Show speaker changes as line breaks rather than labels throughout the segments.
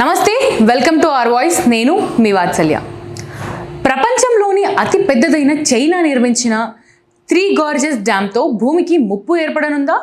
నమస్తే welcome to our voice. నేను మీ వాత్సల్య. ప్రపంచంలోని అతి పెద్దదైన చైనా నిర్మించిన త్రీ గార్జెస్ డ్యామ్తో భూమికి ముప్పు ఏర్పడనుందా?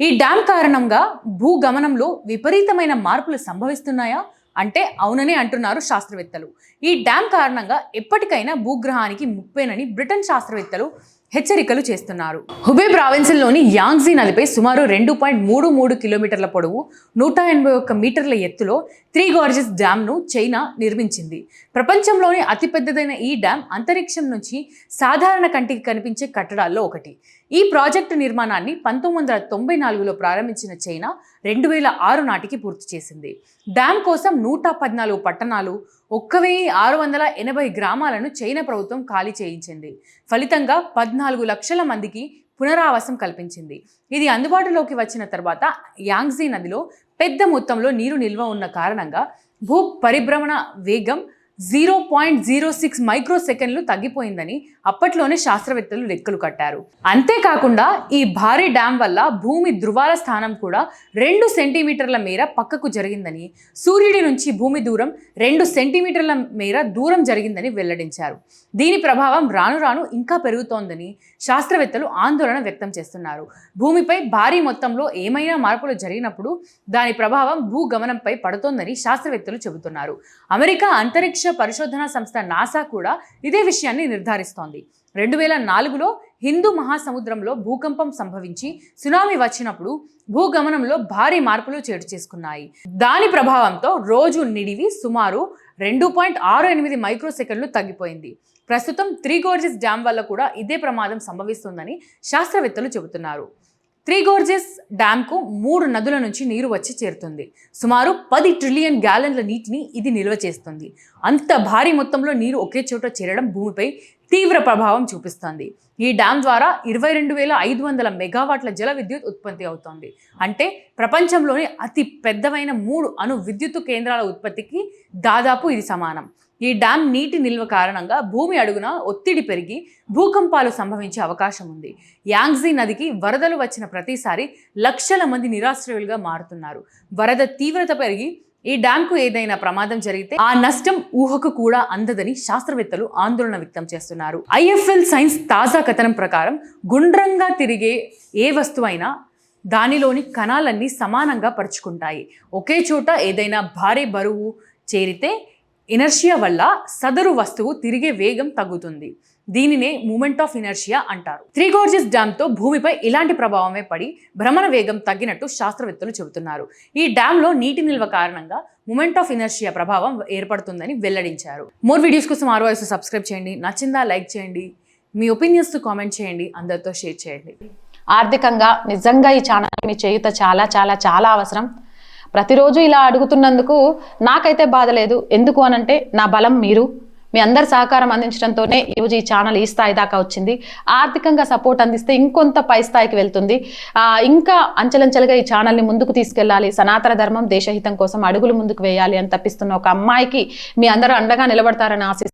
ఈ డ్యామ్ కారణంగా భూగమనంలో విపరీతమైన మార్పులు సంభవిస్తున్నాయా? అంటే అవుననే అంటున్నారు శాస్త్రవేత్తలు. ఈ డ్యామ్ కారణంగా ఎప్పటికైనా భూగ్రహానికి ముప్పేనని బ్రిటన్ శాస్త్రవేత్తలు హెచ్చరికలు చేస్తున్నారు. హుబే ప్రావిన్స్లోని యాంగ్జీ నదిపై సుమారు రెండు పాయింట్ మూడు మూడు కిలోమీటర్ల పొడవు నూట ఎనభై ఒక్క మీటర్ల ఎత్తులో త్రీ గార్జెస్ డ్యామ్ను చైనా నిర్మించింది. ప్రపంచంలోని అతిపెద్దదైన ఈ డ్యామ్ అంతరిక్షం నుంచి సాధారణ కంటికి కనిపించే కట్టడాల్లో ఒకటి. ఈ ప్రాజెక్టు నిర్మాణాన్ని పంతొమ్మిది వందల తొంభై నాలుగులో ప్రారంభించిన చైనా రెండు వేల ఆరు నాటికి పూర్తి చేసింది. డ్యామ్ కోసం నూట పద్నాలుగు పట్టణాలు ఒక్క వెయ్యి ఆరు వందల ఎనభై గ్రామాలను చైనా ప్రభుత్వం ఖాళీ చేయించింది. ఫలితంగా పద్నాలుగు లక్షల మందికి పునరావాసం కల్పించింది. ఇది అందుబాటులోకి వచ్చిన తర్వాత యాంగ్జీ నదిలో పెద్ద మొత్తంలో నీరు నిల్వ ఉన్న కారణంగా భూ పరిభ్రమణ వేగం zero point zero six micro సెకండ్లు తగ్గిపోయిందని అప్పట్లోనే శాస్త్రవేత్తలు లెక్కలు కట్టారు. అంతేకాకుండా ఈ భారీ డ్యామ్ వల్ల భూమి ధృవాల స్థానం కూడా రెండు సెంటీమీటర్ల మేర పక్కకు జరిగిందని సూర్యుడి నుంచి భూమి దూరం రెండు సెంటీమీటర్ల మేర దూరం జరిగిందని వెల్లడించారు. దీని ప్రభావం రాను రాను ఇంకా పెరుగుతోందని శాస్త్రవేత్తలు ఆందోళన వ్యక్తం చేస్తున్నారు. భూమిపై భారీ మొత్తంలో ఏమైనా మార్పులు జరిగినప్పుడు దాని ప్రభావం భూగమనంపై పడుతోందని శాస్త్రవేత్తలు చెబుతున్నారు. అమెరికా అంతరిక్ష పరిశోధన సంస్థ నాసా కూడా ఇదే విషయాన్ని నిర్ధారిస్తోంది. రెండు వేల నాలుగులో హిందూ మహాసముద్రంలో భూకంపం సంభవించి సునామీ వచ్చినప్పుడు భూగమనంలో భారీ మార్పులు చేటు చేసుకున్నాయి. దాని ప్రభావంతో రోజు నిడివి సుమారు రెండు పాయింట్ ఆరు ఎనిమిది మైక్రో సెకండ్లు తగ్గిపోయింది. ప్రస్తుతం త్రీ గోర్జెస్ డ్యామ్ వల్ల కూడా ఇదే ప్రమాదం సంభవిస్తుందని శాస్త్రవేత్తలు చెబుతున్నారు. త్రీ గోర్జెస్ డ్యామ్కు మూడు నదుల నుంచి నీరు వచ్చి చేరుతుంది. సుమారు పది ట్రిలియన్ గ్యాలన్ల నీటిని ఇది నిల్వ చేస్తుంది. అంత భారీ మొత్తంలో నీరు ఒకే చోట చేరడం భూమిపై తీవ్ర ప్రభావం చూపిస్తుంది. ఈ డ్యామ్ ద్వారా ఇరవై రెండు వేల ఐదు వందల మెగావాట్ల జల విద్యుత్ ఉత్పత్తి అవుతోంది. అంటే ప్రపంచంలోని అతి పెద్దవైన మూడు అణు విద్యుత్ కేంద్రాల ఉత్పత్తికి దాదాపు ఇది సమానం. ఈ డ్యామ్ నీటి నిల్వ కారణంగా భూమి అడుగున ఒత్తిడి పెరిగి భూకంపాలు సంభవించే అవకాశం ఉంది. యాంగ్జీ నదికి వరదలు వచ్చిన ప్రతిసారి లక్షల మంది నిరాశ్రయులుగా మారుతున్నారు. వరద తీవ్రత పెరిగి ఈ డ్యాంకు ఏదైనా ప్రమాదం జరిగితే ఆ నష్టం ఊహకు కూడా అందదని శాస్త్రవేత్తలు ఆందోళన వ్యక్తం చేస్తున్నారు. ఐఎఫ్ఎల్ సైన్స్ తాజా కథనం ప్రకారం గుండ్రంగా తిరిగే ఏ వస్తువైనా దానిలోని కణాలన్నీ సమానంగా పరుచుకుంటాయి. ఒకే చోట ఏదైనా భారీ బరువు చేరితే ఇనర్షియా వల్ల సదరు వస్తువు తిరిగే వేగం తగ్గుతుంది. దీనినే మూమెంట్ ఆఫ్ ఇనర్షియా అంటారు. త్రిగోర్జిస్ డ్యామ్తో భూమిపై ఇలాంటి ప్రభావమే పడి భ్రమణ వేగం తగ్గినట్టు శాస్త్రవేత్తలు చెబుతున్నారు. ఈ డ్యామ్లో నీటి నిల్వ కారణంగా మూమెంట్ ఆఫ్ ఇనర్షియా ప్రభావం ఏర్పడుతుందని వెల్లడించారు. మోర్ వీడియోస్ కోసం ఆరు వయసు సబ్స్క్రైబ్ చేయండి. నచ్చిందా లైక్ చేయండి. మీ ఒపీనియన్స్ కామెంట్ చేయండి. అందరితో షేర్ చేయండి.
ఆర్థికంగా నిజంగా ఈ ఛానల్ మీ చేయుత చాలా చాలా చాలా అవసరం. ప్రతిరోజు ఇలా అడుగుతున్నందుకు నాకైతే బాధ లేదు. ఎందుకు అనంటే నా బలం మీరు. మీ అందరి సహకారం అందించడంతోనే ఈరోజు ఈ ఛానల్ ఈ స్థాయి దాకా వచ్చింది. ఆర్థికంగా సపోర్ట్ అందిస్తే ఇంకొంత పై స్థాయికి వెళ్తుంది. ఇంకా అంచెలంచెలుగా ఈ ఛానల్ని ముందుకు తీసుకెళ్ళాలి. సనాతన ధర్మం దేశహితం కోసం అడుగులు ముందుకు వేయాలి అని తప్పిస్తున్న ఒక అమ్మాయికి మీ అందరూ అండగా నిలబడతారని ఆశిస్తున్నాను